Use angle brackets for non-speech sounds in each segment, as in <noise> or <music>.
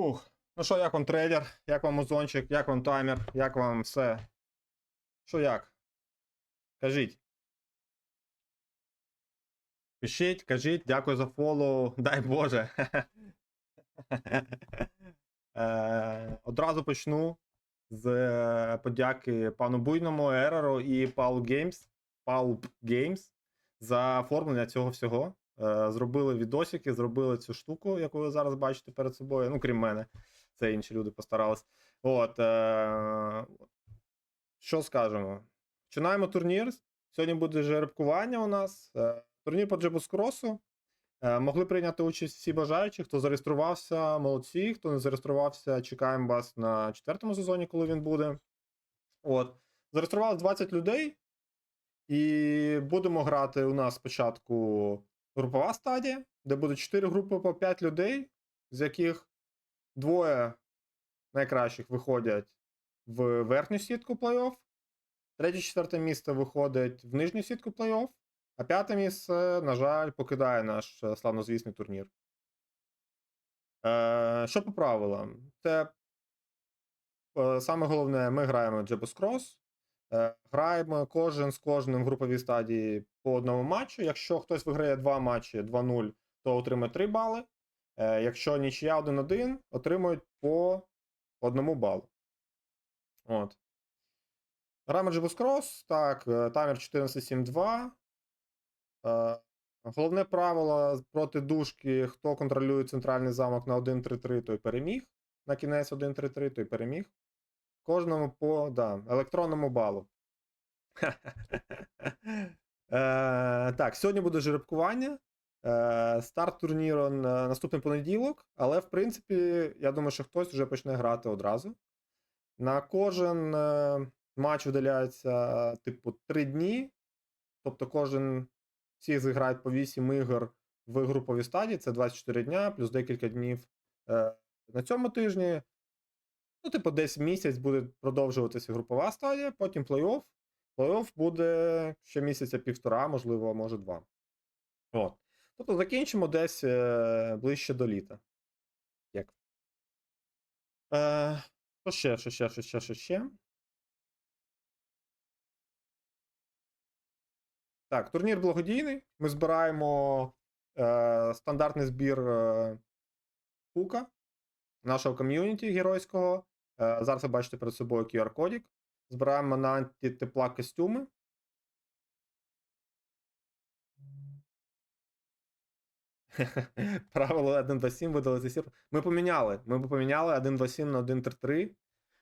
Фух. Ну що, як вам трейдер? Як вам озончик? Як вам таймер? Як вам все? Що як? Кажіть. Пишіть, кажіть, дякую за фоллоу. <laughs> Дай Боже. <laughs> Е, Одразу почну з е, подяки пану Буйному, Ереру і Паул Games, Палп Games за оформлення цього всього. Е, Зробили відосики, зробили цю штуку, яку ви зараз бачите перед собою. Ну, крім мене, це інші люди постарались. От, е, що скажемо? Починаємо турнір. Сьогодні буде жеребкування у нас. Е, Турнір по Джебускросу. Могли прийняти участь всі бажаючі, хто зареєструвався, молодці, хто не зареєструвався, чекаємо вас на четвертому сезоні, коли він буде. От. Зареєструвалось 20 людей, і будемо грати у нас спочатку групова стадія, де буде 4 групи по 5 людей, з яких двоє найкращих виходять в верхню сітку плей-офф, третє, четверте місце виходить в нижню сітку плей-офф, а п'яте місце, на жаль, покидає наш е, славнозвісний турнір. Е, що по правилам? Це е, саме головне, ми граємо Джебус Крос. Е, граємо кожен з кожним в груповій стадії по одному матчу. Якщо хтось виграє два матчі 2-0, то отримає 3 бали. Е, якщо нічия 1-1, отримують по одному балу. От. Граємо Джебус Крос, так, е, таймер 14.7.2. Е, Головне правило проти дужки, хто контролює центральний замок на 1-3-3, той переміг. На кінець 1-3-3, той переміг. Кожному по да, електронному балу. <laughs> Е, так, сьогодні буде жеребкування. Е, старт турніру на наступний понеділок, але в принципі, я думаю, що хтось вже почне грати одразу. На кожен е, матч виділяється, типу, 3 дні. Тобто кожен всі зіграють по 8 ігор в груповій стадії, це 24 дня, плюс декілька днів е, на цьому тижні. Ну, типу, десь місяць буде продовжуватися групова стадія, потім плей-офф. Плей-офф буде ще місяця півтора, можливо, може два. От. Тобто закінчимо десь е, ближче до літа. Як? Е, що ще, що ще, що ще, що ще? Так, турнір благодійний. Ми збираємо е, стандартний збір е, нашого ком'юніті геройського. Е, зараз ви бачите перед собою QR-кодік. Збираємо на антитепла костюми. <laughs> Правило 1.2.7 видалити сір. Ми поміняли. Ми поміняли 1.2.7 на 1.3.3.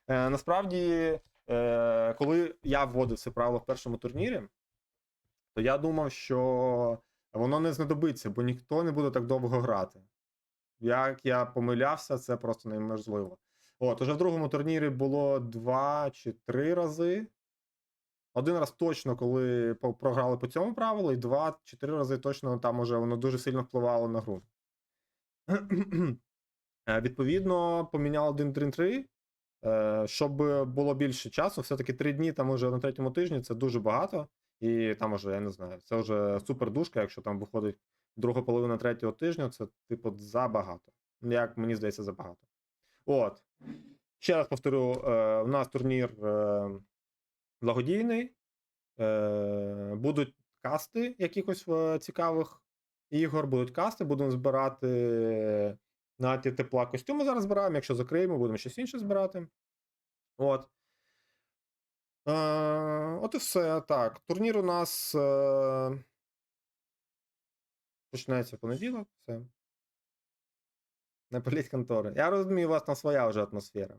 Е, насправді, е, коли я вводив це правило в першому турнірі, то я думав, що воно не знадобиться, бо ніхто не буде так довго грати. Як я помилявся, це просто неможливо. От, уже в другому турнірі було два чи три рази. Один раз точно, коли програли по цьому правилу, і два чи три рази точно там уже воно дуже сильно впливало на гру. Е, Відповідно, поміняв 1-3-3, е, щоб було більше часу. Все-таки три дні там уже на третьому тижні це дуже багато. І там уже, я не знаю, це вже супер душка, якщо там виходить друга половина третього тижня, це, типу, забагато. Як мені здається, забагато. От. Ще раз повторю: е, у нас турнір е, благодійний. Е, будуть касти якихось е, цікавих ігор, будуть касти, будемо збирати на ті тепла костюми зараз збираємо. Якщо закриємо, будемо щось інше збирати. От. Е, от і все. Так. Турнір у нас е, почнеться в понеділок. Все. Не політь контори. Я розумію, у вас там своя вже атмосфера.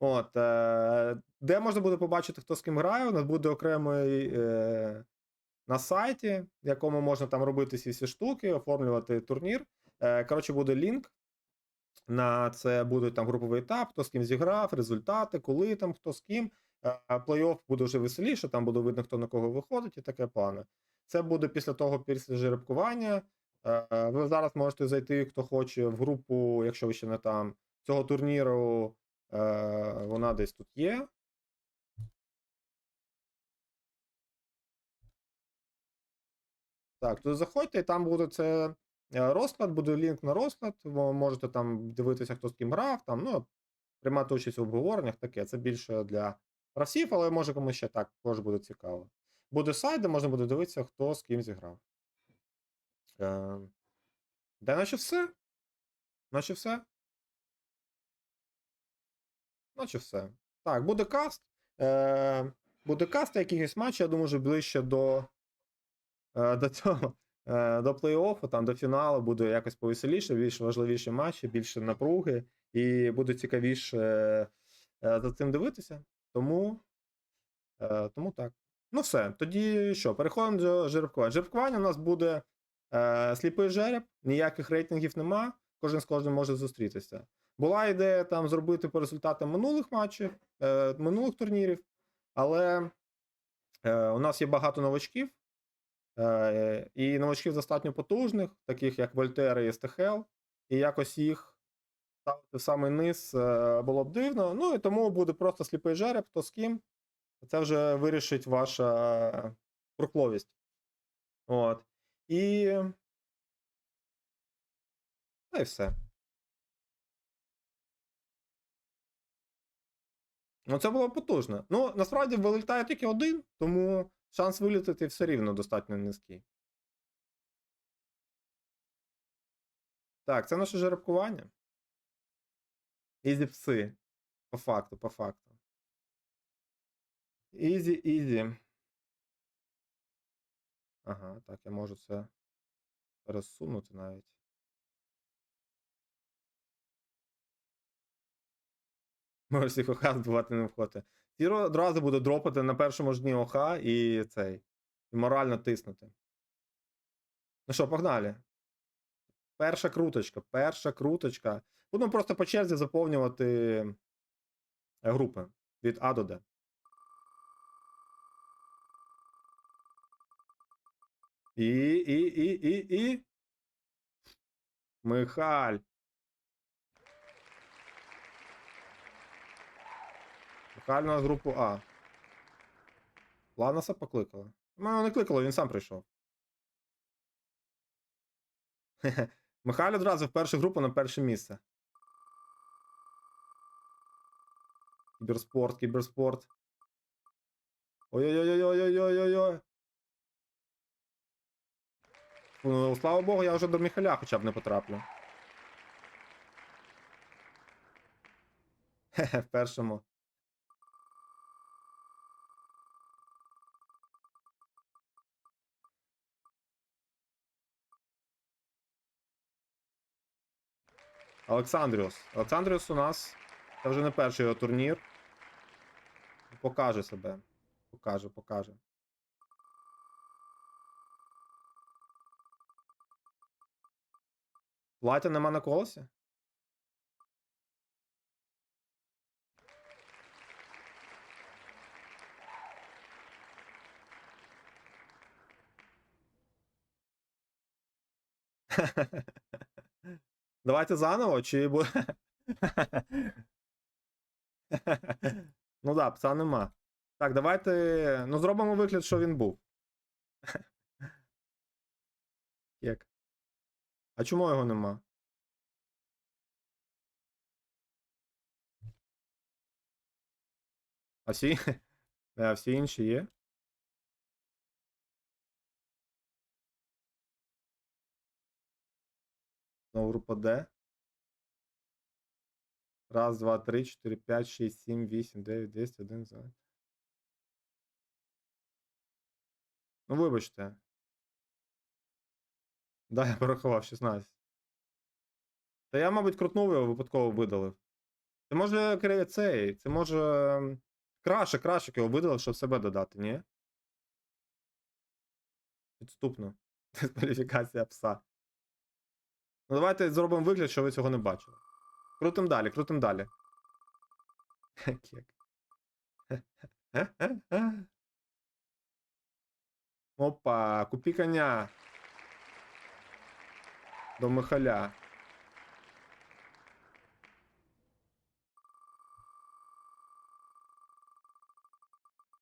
От. Е, де можна буде побачити, хто з ким грає, у нас буде окремий е, на сайті, в якому можна там робити всі ці штуки, оформлювати турнір. Е, коротше, буде лінк. На це буде там груповий етап, хто з ким зіграв, результати, коли там, хто з ким. Е, Плей-офф буде вже веселіше, там буде видно, хто на кого виходить, і таке плане. Це буде після того, після жеребкування. Е, Ви зараз можете зайти, хто хоче, в групу, якщо ви ще не там, цього турніру. Е, Вона десь тут є. Так, тут заходьте, і там буде це е, розклад, буде лінк на розклад. Ви можете там дивитися, хто з ким грав, там, ну, приймати участь в обговореннях, таке. Це більше для гравців, але може комусь ще так також буде цікаво. Буде сайт, де можна буде дивитися, хто з ким зіграв. Де наче все? Наче все? Наче все. Так, буде каст. Е, буде каст якихось матчів, я думаю, вже ближче до, е, до <laughs> цього. е, До плей-оффу, там до фіналу буде якось повеселіше, більш важливіші матчі, більше напруги, і буде цікавіше е, за цим дивитися. Тому, е, тому так. Ну все, тоді що? Переходимо до жеребкування. Жеребкування у нас буде е, сліпий жереб, ніяких рейтингів нема, кожен з кожним може зустрітися. Була ідея там зробити по результатам минулих матчів, е, минулих турнірів, але е, у нас є багато новачків, і новачків достатньо потужних, таких як Вольтера і Естехел, і якось їх ставити в самий низ було б дивно. Ну і тому буде просто сліпий жереб, хто з ким. Це вже вирішить ваша рукловість. От. І. Та й все. Ну, це було потужно. Ну, насправді вилітає тільки один, тому шанс вилітати все рівно достатньо низький. Так, це наше жеребкування. Ізі пси. По факту, по факту. Ізі, ізі. Ага, так, я можу це розсунути навіть. Всіх ОХ збивати не входити. Ті одразу буде дропати на першому ж дні ОХ і цей. І морально тиснути. Ну що, погнали. Перша круточка, перша круточка. Будемо просто по черзі заповнювати е, групи від А до Д. І, і, і, і, і. Михаль. Михаль на групу А. Ланоса покликала. Мене не кликало, він сам прийшов. <laughs> Михайль одразу в першу групу на перше місце. Кіберспорт, кіберспорт. Ой-ой-ой-ой-ой-ой-ой-ой. Ну, слава Богу, я вже до Михаля хоча б не потраплю. <laughs> Хе-хе, в першому. Олександріус. Олександріус у нас. Це вже не перший його турнір. Покаже себе. Покаже, покаже. Платя нема на колесі? <laughs> Давайте заново, чи буде. <laughs> ну да, пса нема. Так, давайте. Ну, зробимо вигляд, що він був. <laughs> Як? А чому його нема? А всі? <laughs> А всі інші є? Знову група Д. Раз, два, три, чотири, п'ять, шість, сім, вісім, дев'ять, десять, один, два. Ну, вибачте. Да, я порахував 16. Та я, мабуть, крутнув його випадково видалив. Це може цей. Це може. Краше, крашик його видалив, щоб себе додати, ні? Підступно. <laughs> Дискваліфікація пса. Ну, давайте зробимо вигляд, що ви цього не бачили. Крутим далі, крутим далі. Кек. <laughs> Опа, купи коня до Михаля.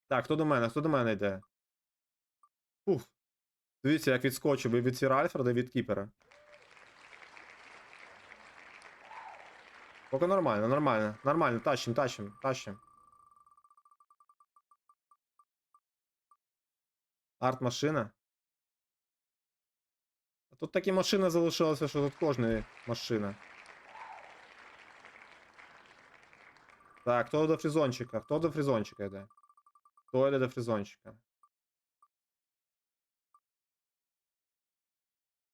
Так, хто до мене? Хто до мене йде? Уф. Дивіться, як відскочив і від Сіра Альфреда і від Кіпера. Поки нормально, нормально, нормально, тащим, тащим, тащим. Арт машина. Тут такі машини залишилися, що тут кожна машина. Так, хто до фрізончика? Хто до фрізончика йде? Хто йде до фрізончика?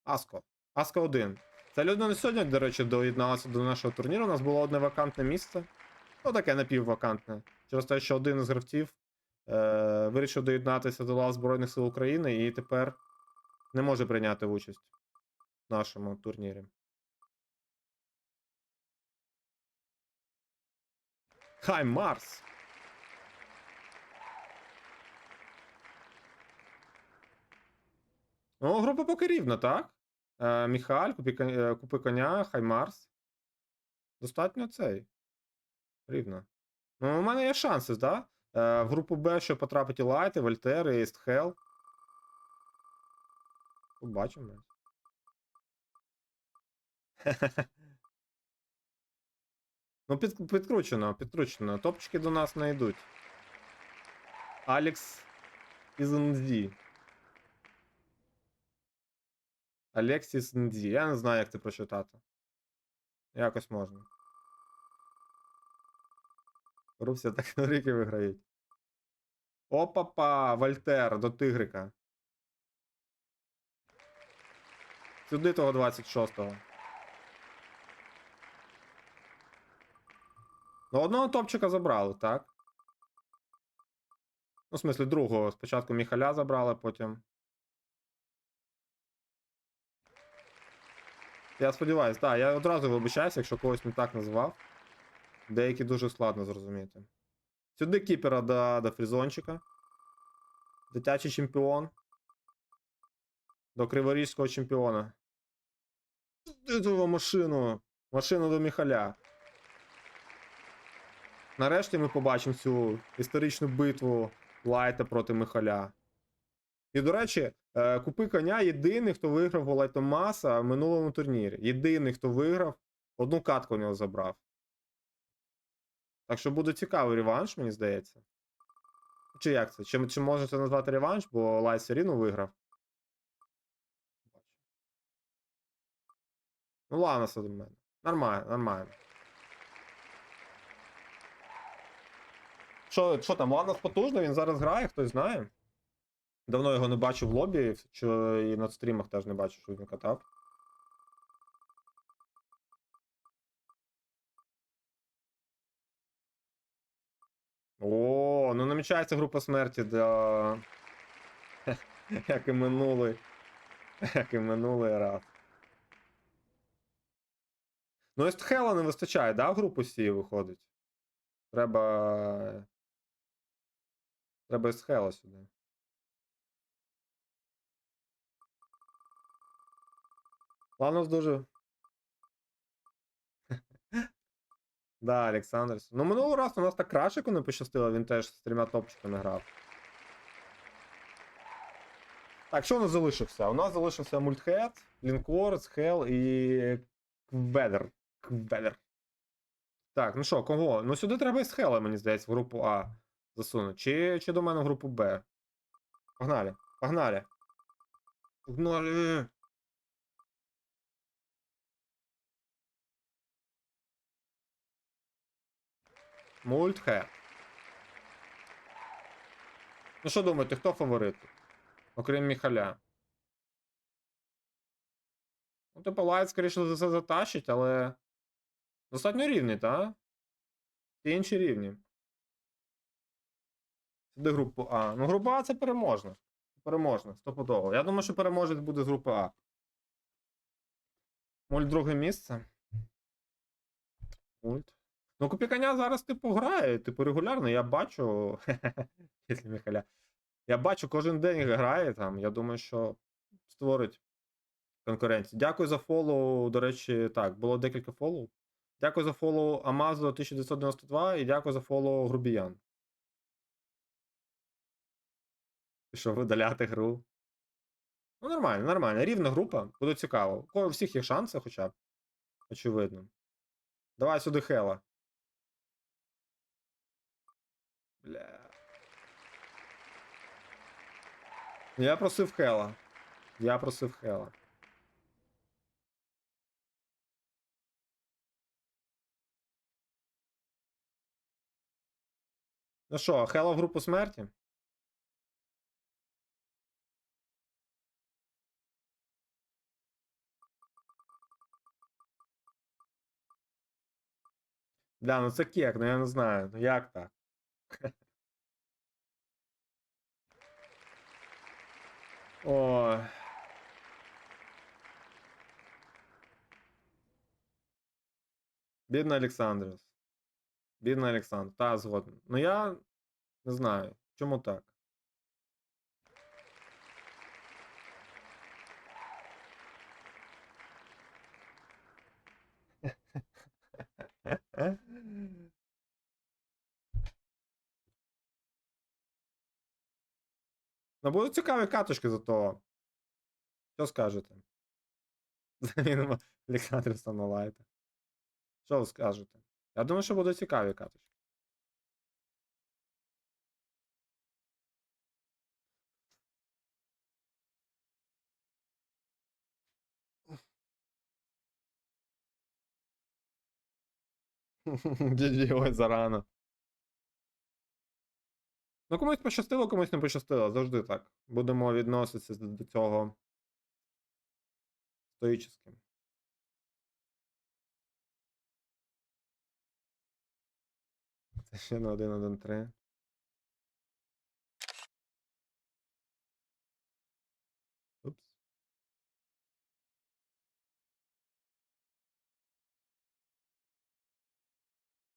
Аско. Аско 1. Ця людина не сьогодні, до речі, доєдналася до нашого турніру. У нас було одне вакантне місце. Ну, таке напіввакантне. Через те, що один із гравців е- вирішив доєднатися до лав Збройних сил України і тепер не може прийняти участь нашому турнірі. Хай Марс! Ну, група поки рівна, так? Е, Міхаль, купи, е, купи коня, Хай Марс. Достатньо цей. Рівно. Ну, у мене є шанси, так? Да? Е, в групу Б, що потрапить і Лайт, і Вольтер, і Істхел. Побачимо. <laughs> Ну, під, підкручено, підкручено. Топчики до нас не йдуть. Алекс із НД. Алексіс НД. Я не знаю, як це прочитати. Якось можна. Рубся <laughs> так на ріки виграють. Опа-па! Вольтер до Тигрика. Сюди того 26-го. Ну, одного топчика забрали, так? Ну, в смислі, другого. Спочатку Міхаля забрали, потім. Я сподіваюся, так, я одразу вибачаюся, якщо когось не так назвав. Деякі дуже складно зрозуміти. Сюди кіпера до, до фрізончика. Дитячий чемпіон. До криворізького чемпіона. Того машину. Машину до Міхаля. Нарешті ми побачимо цю історичну битву Лайта проти Михаля. І, до речі, е, купи коня єдиний, хто виграв у Лайтомаса в минулому турнірі. Єдиний, хто виграв, одну катку у нього забрав. Так що буде цікавий реванш, мені здається. Чи як це? Чи, чи можна це назвати реванш, бо Лайт все рівно виграв? Ну, Ланаса до мене. Нормально, нормально. Що, що там, Ланос потужний, він зараз грає, хтось знає. Давно його не бачив в лобі, що і на стрімах теж не бачив, що він катав. О, ну намічається група смерті для. <laughs> Як і минулий. Як і минулий раз. Ну, Естхела не вистачає, да, в групу Сі виходить? Треба. Треба Естхела сюди. Ланос дуже. <laughs> Да, Олександрс. Ну, минулого раз у нас так крашику не пощастило, він теж з трьома топчиками грав. Так, що у нас залишився? У нас залишився мультхед, лінкор, схел і кведер. Кведер. Так, ну що, кого? Ну сюди треба і схела, мені здається, в групу А засунути. Чи, чи до мене в групу Б? Погнали, погнали. Погнали. Мультхед. Ну що думаєте, хто фаворит? Окрім Міхаля. Ну, типу, Лайт, скоріше за все, затащить, але. Достатньо рівний, та? Ті інші рівні. Сюди групу А. Ну, група А це переможна. Переможна, стопудово. Я думаю, що переможець буде з групи А. Мульт друге місце. Мульт. Ну, Купіканя зараз, типу, грає, типу, регулярно. Я бачу. <laughs> Михаля. Я бачу, кожен день грає там. Я думаю, що створить конкуренцію. Дякую за фоллоу. До речі, так, було декілька фоллоу. Дякую за фоллоу Амазо 1992 і дякую за фоллоу Грубіян. Пішов видаляти гру. Ну, нормально, нормально. Рівна група. Буде цікаво. У всіх є шанси, хоча б. Очевидно. Давай сюди Хела. Бля. Я просив Хела. Я просив Хела. Ну що, Хела в групу смерті? Бля, ну це кек, ну я не знаю. Ну як так? Ой. Бідна Олександрос. Бідна Олександр. Та, згоден. Ну я не знаю. Чому так? <laughs> Ну, будуть цікаві каточки зато. Що скажете? <laughs> Замінимо Олександрівса на лайта. Що ви скажете? Я думаю, що будуть цікаві каточки. GG, <laughs> ой, зарано. Ну, комусь пощастило, комусь не пощастило. Завжди так. Будемо відноситися до цього стоїчним. Це ще на 1-1-3. Упс.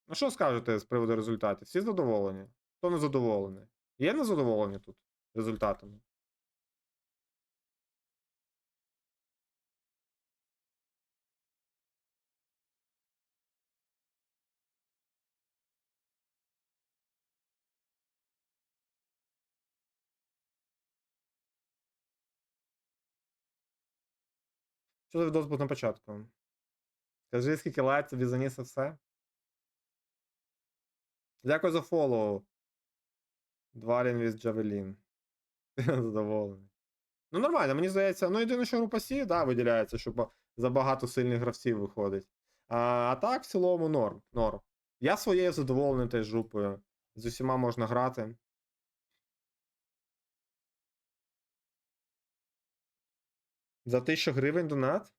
Ну, що скажете з приводу результатів? Всі задоволені? Хто не задоволений? Є незадоволені тут результатами? Що за відос був на початку? Скажи, скільки лайк тобі заніс все? Дякую за фоллоу. Дварін від Джавелін. <laughs> Задоволений. Ну, нормально, мені здається, ну єдине, що група Сі, да, виділяється, що ба- забагато сильних гравців виходить. А, а так, в цілому, норм. норм. Я своєю задоволений теж групою. З усіма можна грати. За 1000 гривень донат?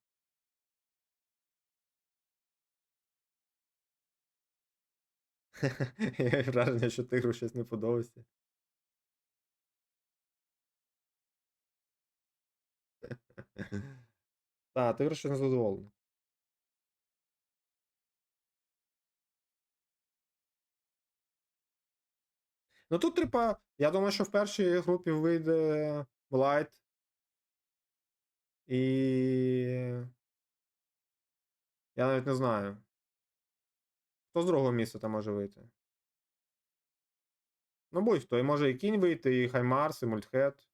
<laughs> Враження, що тигру щось не подобається. Так, тигр щось не задоволений. Ну тут, типа, я думаю, що в першій групі вийде Блайт. І. Я навіть не знаю. Хто з другого місця там може вийти? Ну, будь-хто. І може і кінь вийти, і Хаймарс, і Мультхед.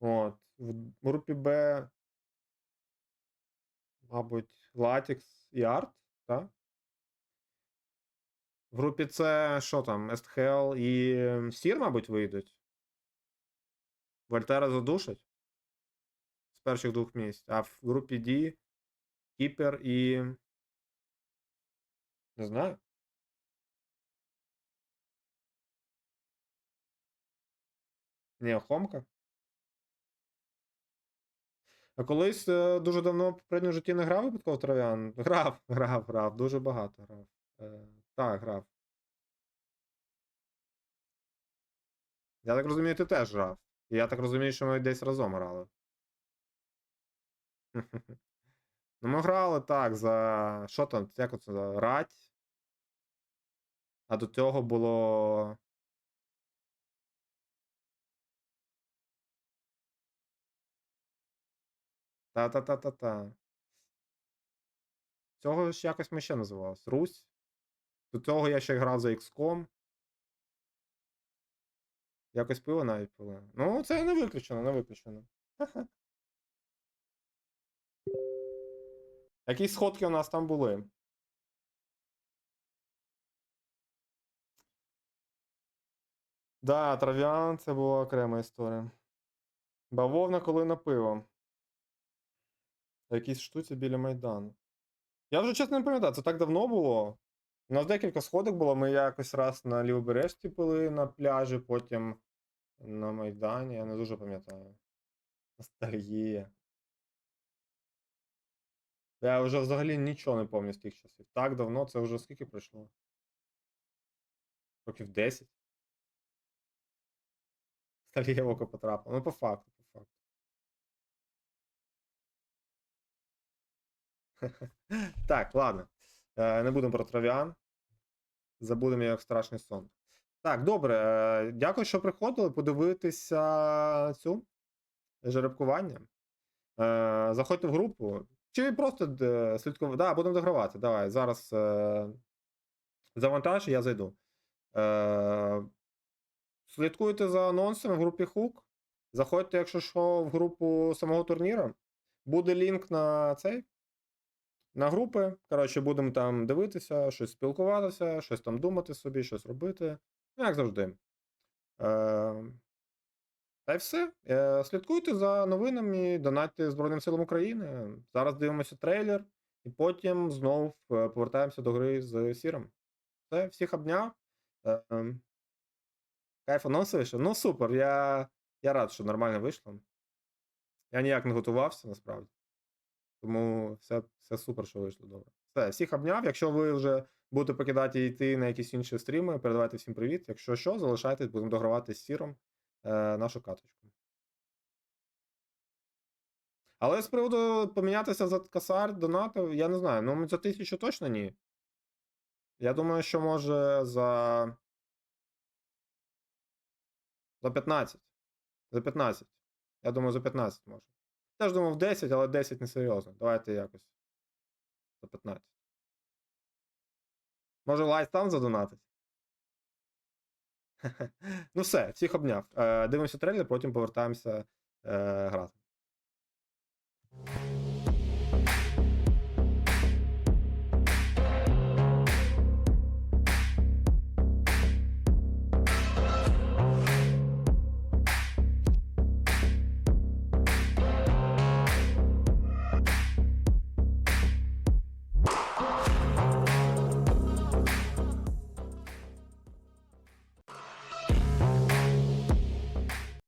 От. В групі Б. Мабуть, Латікс і Арт, так? В групі С що там? Естхел і Сір, мабуть, вийдуть. Вольтера задушать з перших двох місць. А в групі D Кіпер і. Не знаю. Ні, Хомка. А колись е, дуже давно в попередньому житті не грав випадково трав'ян? <laughs> Грав, грав, грав, дуже багато грав. Е, так, грав. Я так розумію, ти теж грав. І я так розумію, що ми десь разом грали. <laughs> Ну, ми грали так, за. Що там? Як оце? Рать. А до цього було. Та-та-та-та-та. Цього ж якось ми ще називалось. Русь. До цього я ще грав за XCOM. Якось пиво навіть пили. Ну, це не виключено, не виключено. <laughs> Якісь сходки у нас там були. Да, трав'ян це була окрема історія. Бавовна коли на пиво. В якійсь штуці біля Майдану. Я вже чесно не пам'ятаю, це так давно було. У нас декілька сходок було. Ми якось раз на лівобережці пили на пляжі, потім на Майдані. Я не дуже пам'ятаю. Ностальгія. Я вже взагалі нічого не пам'ятаю з тих часів. Так давно, це вже скільки пройшло? Років 10. Ностальгія в око потрапила. Ну, по факту, <laughs> Так, ладно. Е, Не будемо про трав'ян. Забудемо як страшний сон. Так, добре. е, Дякую, що приходили подивитися цю жеребкування. Е, Заходьте в групу. Чи просто слідкувати? Да, будемо догравати. Давай. Зараз завантаж, я зайду. Слідкуйте за анонсами в групі Хук. Заходьте, якщо що, в групу самого турніру. Буде лінк на цей. На групи. Коротше, будемо там дивитися, щось спілкуватися, щось там думати собі, щось робити. Ну, як завжди. Е, та й все. Е, слідкуйте за новинами, донатьте Збройним силам України. Зараз дивимося трейлер, і потім знов е, повертаємося до гри з Сіром. Все, всіх обняв. Е, ем, Кайф анонс. Ну, супер. Я, я рад, що нормально вийшло. Я ніяк не готувався, насправді. Тому все, все супер, що вийшло добре. Все, всіх обняв. Якщо ви вже будете покидати і йти на якісь інші стріми, передавайте всім привіт. Якщо що, залишайтесь, будемо догравати з сіром е, нашу каточку. Але з приводу помінятися за косар донатів, я не знаю. Ну, за тисячу точно ні. Я думаю, що може за. За 15. За 15. Я думаю, за 15 може. Теж думав 10, але 10 не серйозно. Давайте якось. За 15. Може, лайт там задонатить? <laughs> ну все, всіх обняв. Е, дивимося трейлер, потім повертаємося е, грати.